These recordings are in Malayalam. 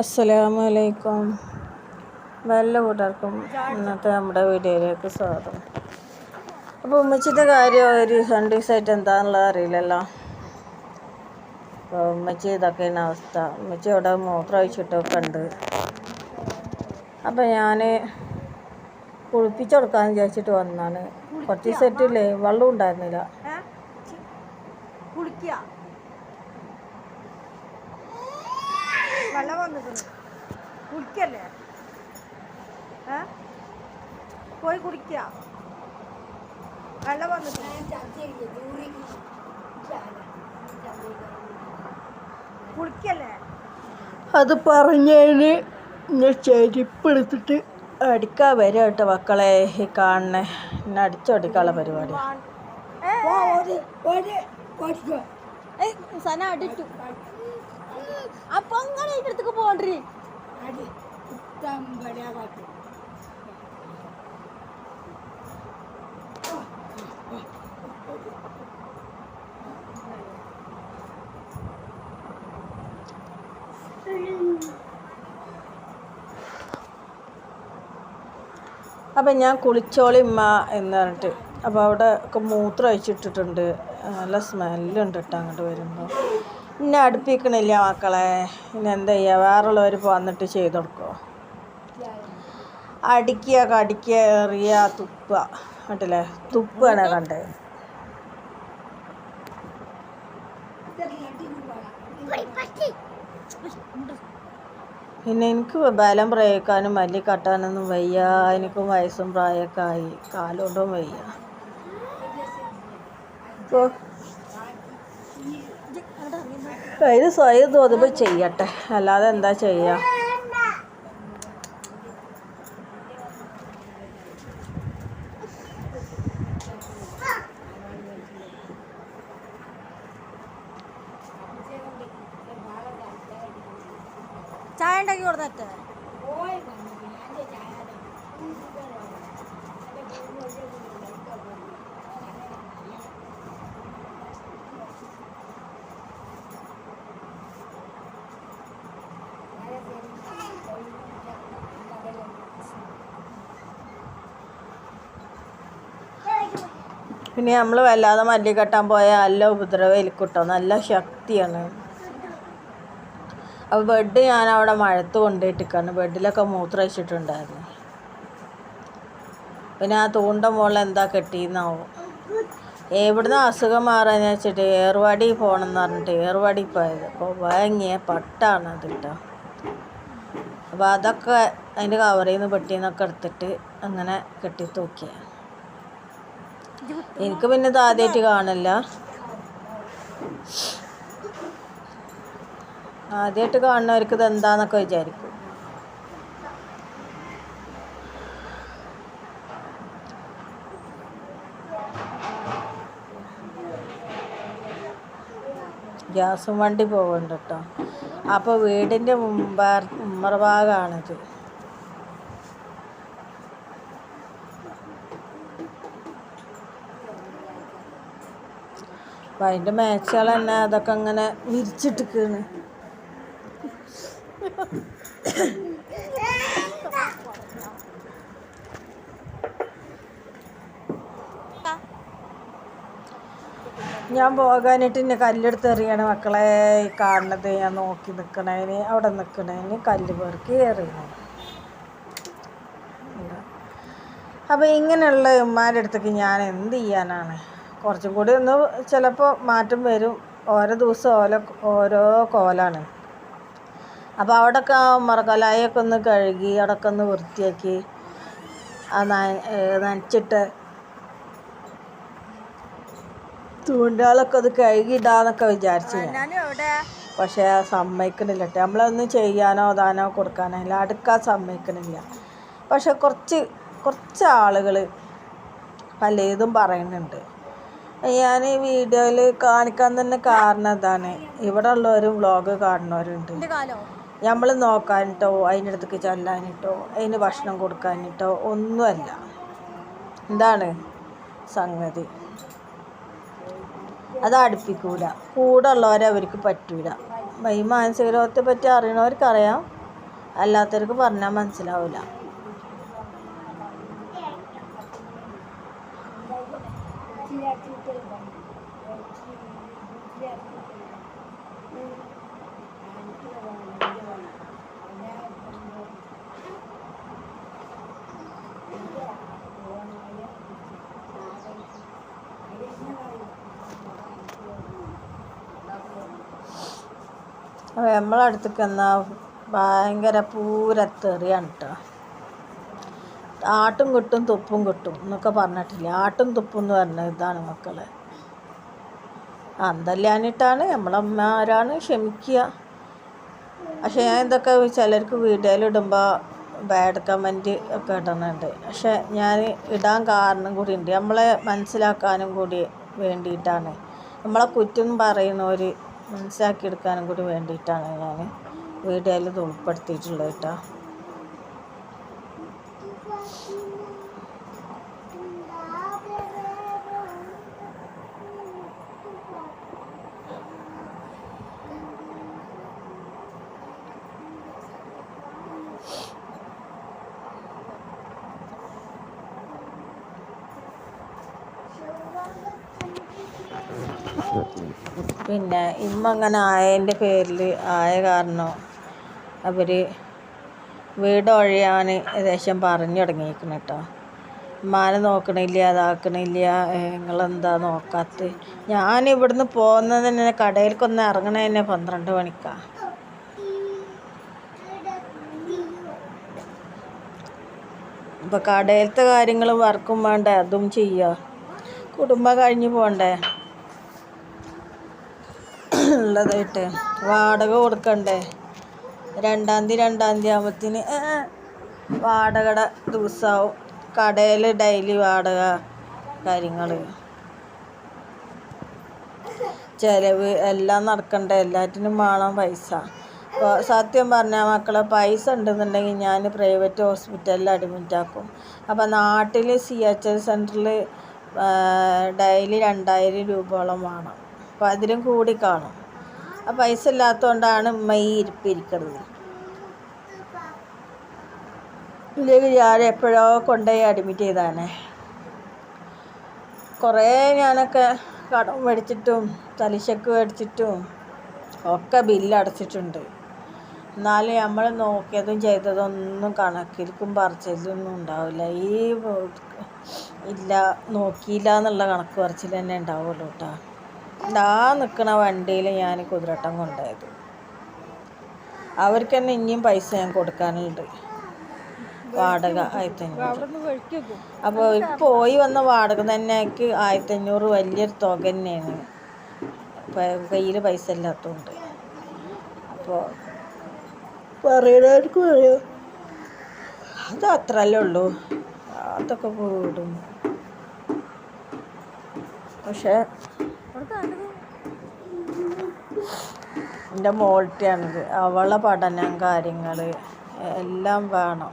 അസ്സലാമലൈക്കും. നല്ല കൂട്ടർക്കും ഇന്നത്തെ നമ്മുടെ വീഡിയോയിലേക്ക് സ്വാഗതം. അപ്പോൾ ഉമ്മച്ചിന്റെ കാര്യം ഒരു രണ്ട് ദിവസമായിട്ട് എന്താണെന്നുള്ളത് അറിയില്ലല്ലോ. അപ്പോൾ ഉമ്മച്ചി ഇതൊക്കെയാണ് അവസ്ഥ. ഉമ്മച്ചി അവിടെ മൂത്രം ഒഴിച്ചിട്ടൊക്കെ ഉണ്ട്. അപ്പോൾ ഞാൻ കുളിപ്പിച്ചു കൊടുക്കാമെന്ന് വിചാരിച്ചിട്ട് വന്നാണ്. കുറച്ച് സെറ്റില്ലേ വെള്ളം ഉണ്ടായിരുന്നില്ല. വെള്ളം വന്നിട്ടുണ്ട്. കുടിക്കല്ലേ ഏ? പോയി കുടിക്കുക വെള്ളം വന്നിട്ടുണ്ട്. കുളിക്കല്ലേ? അത് പറഞ്ഞതിന് ഞാൻ ചെരുപ്പെടുത്തിട്ട് അടിക്കാൻ വരും കേട്ടോ മക്കളെ. ഈ കാണണേ എന്നെ അടിച്ചടിക്കാനുള്ള പരിപാടി. സന അടിച്ചു. അപ്പൊ ഞാൻ കുളിച്ചോളി ഉമ്മ എന്ന് പറഞ്ഞിട്ട്. അപ്പോൾ അവിടെ ഒക്കെ മൂത്രം അഴിച്ചിട്ടിട്ടുണ്ട് നല്ല സ്മെല്ലുണ്ട് കേട്ടോ അങ്ങോട്ട് വരുമ്പോൾ എന്നെ അടുപ്പിക്കണില്ല മക്കളെ. പിന്നെ എന്താ ചെയ്യുക വേറുള്ളവർ വന്നിട്ട് ചെയ്ത് കൊടുക്കുമോ അടിക്കുക കടിക്കുക എറിയ തുപ്പുക കണ്ടില്ലേ? തുപ്പാണ് കണ്ടത്. പിന്നെ എനിക്ക് ബലം പ്രയോഗിക്കാനും മല്ലി കട്ടാനൊന്നും വയ്യ. എനിക്കും വയസ്സും പ്രായമൊക്കെ ആയി. കാലുകൊണ്ടും വയ്യ. അപ്പോൾ ഇത് സ്വയം തോന്നുമ്പോൾ ചെയ്യട്ടെ. അല്ലാതെ എന്താ ചെയ്യുക ചായ ഉണ്ടാക്കി കൊടുത്തേ. പിന്നെ നമ്മൾ വല്ലാതെ മല്ലി കെട്ടാൻ പോയാൽ നല്ല ഉപദ്രവം നല്ല ശക്തിയാണ്. അപ്പോൾ ബെഡ് ഞാൻ അവിടെ മഴത്ത് കൊണ്ടുപോയിട്ടിരിക്കുകയാണ് ബെഡിലൊക്കെ മൂത്രം വെച്ചിട്ടുണ്ടായിരുന്നു പിന്നെ ആ തൂണ്ട മുകളിൽ എന്താ കെട്ടിയെന്നാവും? എവിടുന്ന് അസുഖം മാറാന്ന് വെച്ചിട്ട് ഏർവാടി പോകണമെന്ന് പറഞ്ഞിട്ട് ഏർവാടി പോയത്. അപ്പോൾ വാങ്ങിയ പട്ടാണ് അത് കേട്ടോ അപ്പോൾ അതൊക്കെ അതിന്റെ കവറിൽ നിന്ന് പെട്ടിന്നൊക്കെ എടുത്തിട്ട് അങ്ങനെ കെട്ടി തൂക്കിയ എനിക്ക് പിന്നെ ഇത് ആദ്യമായിട്ട് കാണല്ല ആദ്യമായിട്ട് കാണുന്നവർക്ക് ഇത് എന്താന്നൊക്കെ വിചാരിക്കും. ഗ്യാസും വണ്ടി പോകുന്നുണ്ട് കേട്ടോ അപ്പോൾ വീടിന്റെ മുമ്പാർ ഉമ്മറ അപ്പം അതിന്റെ മേച്ചകൾ തന്നെ അതൊക്കെ അങ്ങനെ വിരിച്ചിട്ടിക്കാണ് ഞാൻ പോകാനായിട്ട് എന്നെ കല്ലെടുത്ത് എറിയാണ് മക്കളെ. കാണുന്നത് ഞാൻ നോക്കി നിൽക്കണേന് അവിടെ നിൽക്കണേന് കല്ല് പെറുക്കി എറിയണം. അപ്പോൾ ഇങ്ങനെയുള്ള ഉമ്മാരുടെ ഞാൻ എന്ത് ചെയ്യാനാണ്? കുറച്ചും കൂടി ഒന്ന് ചിലപ്പോൾ മാറ്റം വരും. ഓരോ ദിവസം ഓരോ ഓരോ കോലാണ്. അപ്പോൾ അവിടെയൊക്കെ ആ ഉമ്മറക്കലായൊക്കെ ഒന്ന് കഴുകി അവിടെയൊക്കെ ഒന്ന് വൃത്തിയാക്കി നനച്ചിട്ട് തൂണ്ടാളൊക്കെ അത് കഴുകിയിടാന്നൊക്കെ വിചാരിച്ചു ഞാൻ. പക്ഷേ സമ്മതിക്കണില്ല കേട്ടോ. നമ്മളൊന്നും ചെയ്യാനോ ദാനോ കൊടുക്കാനോ ഇല്ല അടുക്കാൻ സമ്മതിക്കണില്ല. പക്ഷെ കുറച്ച് കുറച്ച് ആളുകൾ പലതും പറയുന്നുണ്ട്. ഞാൻ ഈ വീഡിയോയിൽ കാണിക്കാൻ തന്നെ കാരണം ഇതാണ് ഇവിടെ ഉള്ളവരും വ്ളോഗ് കാണുന്നവരുണ്ട്. നമ്മൾ നോക്കാനിട്ടോ അതിന്റെ അടുത്തേക്ക് ചെല്ലാനിട്ടോ അതിന് ഭക്ഷണം കൊടുക്കാനിട്ടോ ഒന്നുമല്ല. എന്താണ് സംഗതി? അത് അടുപ്പിക്കൂല. കൂടെ ഉള്ളവരെ അവർക്ക് പറ്റൂല. ഈ മാനസിക രോഗത്തെ പറ്റി അറിയണവർക്കറിയാം. അല്ലാത്തവർക്ക് പറഞ്ഞാൽ മനസ്സിലാവില്ല അപ്പോൾ നമ്മളെ അടുത്തേക്ക് എന്നാൽ ഭയങ്കര പൂരത്തെറിയാണ് കേട്ടോ ആട്ടും കിട്ടും തുപ്പും കിട്ടും എന്നൊക്കെ പറഞ്ഞിട്ടില്ല? ആട്ടും തുപ്പും എന്ന് പറഞ്ഞ ഇതാണ് മക്കളെ. അന്തല്ലാനിട്ടാണ് നമ്മളമ്മമാരാണ് ക്ഷമിക്കുക. പക്ഷെ ഞാൻ ഇതൊക്കെ ചിലർക്ക് വീഡിയോയിലിടുമ്പോൾ ബാഡ് കമന്റ് ഒക്കെ ഇടുന്നുണ്ട്. പക്ഷെ ഞാൻ ഇടാൻ കാരണം കൂടി ഉണ്ട്. നമ്മളെ മനസ്സിലാക്കാനും കൂടി വേണ്ടിയിട്ടാണ്. നമ്മളെ കുറ്റം പറയുന്നവർ മനസ്സിലാക്കിയെടുക്കാനും കൂടി വേണ്ടിയിട്ടാണ് ഞാൻ വീഡിയോയിൽ ഇത് ഉൾപ്പെടുത്തിയിട്ടുള്ളത് കേട്ടോ. പിന്നെ ഇമ്മ അങ്ങനെ ആയതിന്റെ പേരിൽ ആയ കാരണം അവർ വീട് ഒഴിയാൻ ഏകദേശം പറഞ്ഞു തുടങ്ങിയിരിക്കണം കേട്ടോ. ഉമ്മാനെ നോക്കണില്ല അതാക്കണില്ല നിങ്ങളെന്താ നോക്കാത്ത? ഞാൻ ഇവിടുന്ന് പോകുന്നത് തന്നെ കടയിലേക്കൊന്ന് ഇറങ്ങണ തന്നെ പന്ത്രണ്ട് മണിക്കാണ് ഇപ്പം കടയിലത്തെ കാര്യങ്ങൾ വർക്കും വേണ്ടേ അതും ചെയ്യുക കുടുംബം കഴിഞ്ഞ് പോകണ്ടേ ഉള്ളതായിട്ട് വാടക കൊടുക്കണ്ടേ? രണ്ടാം തീയതി രണ്ടാം തീയതി ആകുമ്പത്തിന് വാടകയുടെ ദിവസമാവും കടയിൽ ഡെയിലി വാടക കാര്യങ്ങൾ ചിലവ് എല്ലാം നടക്കണ്ടേ? എല്ലാറ്റിനും വേണം പൈസ. അപ്പോൾ സത്യം പറഞ്ഞാൽ മക്കളെ പൈസ ഉണ്ടെന്നുണ്ടെങ്കിൽ ഞാൻ പ്രൈവറ്റ് ഹോസ്പിറ്റലിൽ അഡ്മിറ്റ് ആക്കും. അപ്പോൾ നാട്ടിൽ സി എച്ച് എൽ സെന്ററിൽ ഡെയിലി രണ്ടായിരം രൂപയോളം വേണം. അപ്പോൾ അതിലും കൂടി കാണും. ആ പൈസ ഇല്ലാത്തതുകൊണ്ടാണ് ഉമ്മ ഇരിപ്പിരിക്കുന്നത് ഇല്ലെങ്കിൽ ഞാൻ എപ്പോഴോ കൊണ്ടുപോയി അഡ്മിറ്റ് ചെയ്താണ് കുറേ ഞാനൊക്കെ കടം മേടിച്ചിട്ടും തലിശക്ക് മേടിച്ചിട്ടും ഒക്കെ ബില്ലടച്ചിട്ടുണ്ട് എന്നാലും നമ്മൾ നോക്കിയതും ചെയ്തതും ഒന്നും കണക്കിൽക്കും പറിച്ചതൊന്നും ഉണ്ടാവില്ല. ഈ ഇല്ല നോക്കിയില്ല എന്നുള്ള കണക്ക് പറിച്ചിൽ തന്നെ ഉണ്ടാവുള്ളൂ കേട്ടോ ഇതാ നിൽക്കുന്ന വണ്ടിയിൽ ഞാൻ കുതിരട്ടം കൊണ്ടുപോയത്. അവർക്ക് തന്നെ ഇനിയും പൈസ ഞാൻ കൊടുക്കാനുണ്ട്. വാടക ആയിരത്തഞ്ഞൂറ്. അപ്പോൾ അവർക്ക് പോയി വന്ന വാടക തന്നെ എനിക്ക് ആയിരത്തഞ്ഞൂറ് വലിയൊരു തുക തന്നെയാണ്. കയ്യിൽ പൈസ ഇല്ലാത്തതുകൊണ്ട് അപ്പോൾ പറയുന്നവർക്ക് പറയാം. അത് അത്രല്ലേ ഉള്ളൂ. അതൊക്കെ പോയിടും പക്ഷേ എന്റെ മോൾട്ടിയാണിത്. അവളെ പഠനം കാര്യങ്ങൾ എല്ലാം വേണം.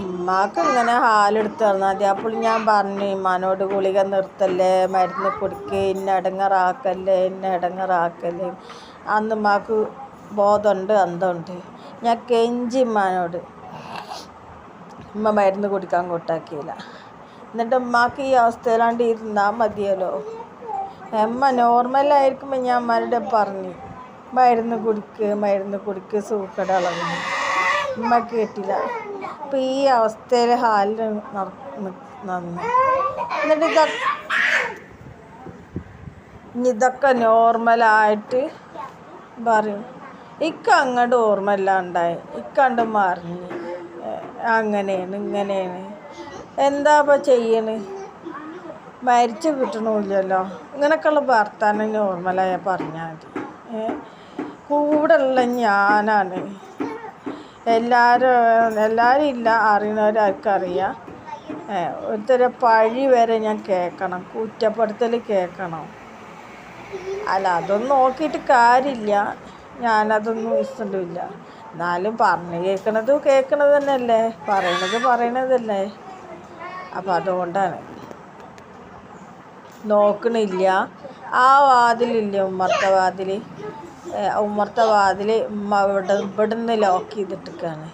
ഉമ്മാക്ക് ഇങ്ങനെ ഹാലെടുത്ത് തന്നാൽ മതി. അപ്പോൾ ഞാൻ പറഞ്ഞു ഇമ്മാനോട് ഗുളിക നിർത്തല്ലേ മരുന്ന് കുടിക്കുക ഇന്ന ഇടങ്ങറാക്കല്ലേ ഇന്ന ഇടങ്ങറാക്കല്ലേ. അന്ന് ഉമ്മാക്ക് ബോധമുണ്ട് അന്തമുണ്ട്. ഞാൻ കെഞ്ചി ഉമ്മാനോട് ഉമ്മ മരുന്ന് കുടിക്കാൻ കൂട്ടാക്കിയില്ല. എന്നിട്ട് ഉമ്മാക്ക് ഈ അവസ്ഥയിലാണ്ട് ഇരുന്നാൽ മതിയല്ലോ. അമ്മ നോർമലായിരിക്കുമ്പോൾ ഞാൻ അമ്മാരുടെ പറഞ്ഞു മരുന്ന് കുടിക്ക് മരുന്ന് കുടിക്ക് സൂക്കട അളവിന്. ഉമ്മ കേട്ടില്ല. അപ്പം ഈ അവസ്ഥയിൽ ഹാലിൽ നന്ന്. എന്നിട്ട് ഇതൊക്കെ ഇതൊക്കെ നോർമലായിട്ട് പറയും. ഇക്ക അങ്ങോട്ട് ഓർമ്മ ഉണ്ടായി ഇക്കണ്ട് മറിഞ്ഞ്. അങ്ങനെയാണ് ഇങ്ങനെയാണ് എന്താ ഇപ്പോൾ ചെയ്യണ് മരിച്ച് കിട്ടണമില്ലല്ലോ ഇങ്ങനെയൊക്കെയുള്ള വർത്താനം നോർമലായ പറഞ്ഞാൽ മതി. കൂടെ ഉള്ള ഞാനാണ്. എല്ലാവരും എല്ലാവരും ഇല്ല അറിയുന്നവരാർക്കറിയാം ഒരുത്തരെ പഴി വരെ ഞാൻ കേൾക്കണം കുറ്റപ്പെടുത്തൽ കേൾക്കണം അല്ല അതൊന്നും നോക്കിയിട്ട് കാര്യമില്ല. ഞാനതൊന്നും ഇഷ്ടമില്ല എന്നാലും പറഞ്ഞു കേൾക്കണത് കേൾക്കണത് തന്നെയല്ലേ? പറയണത് പറയണതല്ലേ? അപ്പം അതുകൊണ്ടാണ്. നോക്കണില്ല. ആ വാതിലില്ലേ ഉമ്മർത്ത വാതിൽ ഉമ്മർത്തെ വാതിൽ ഇവിടെ ഇവിടുന്ന് ലോക്ക് ചെയ്തിട്ടിരിക്കുകയാണ്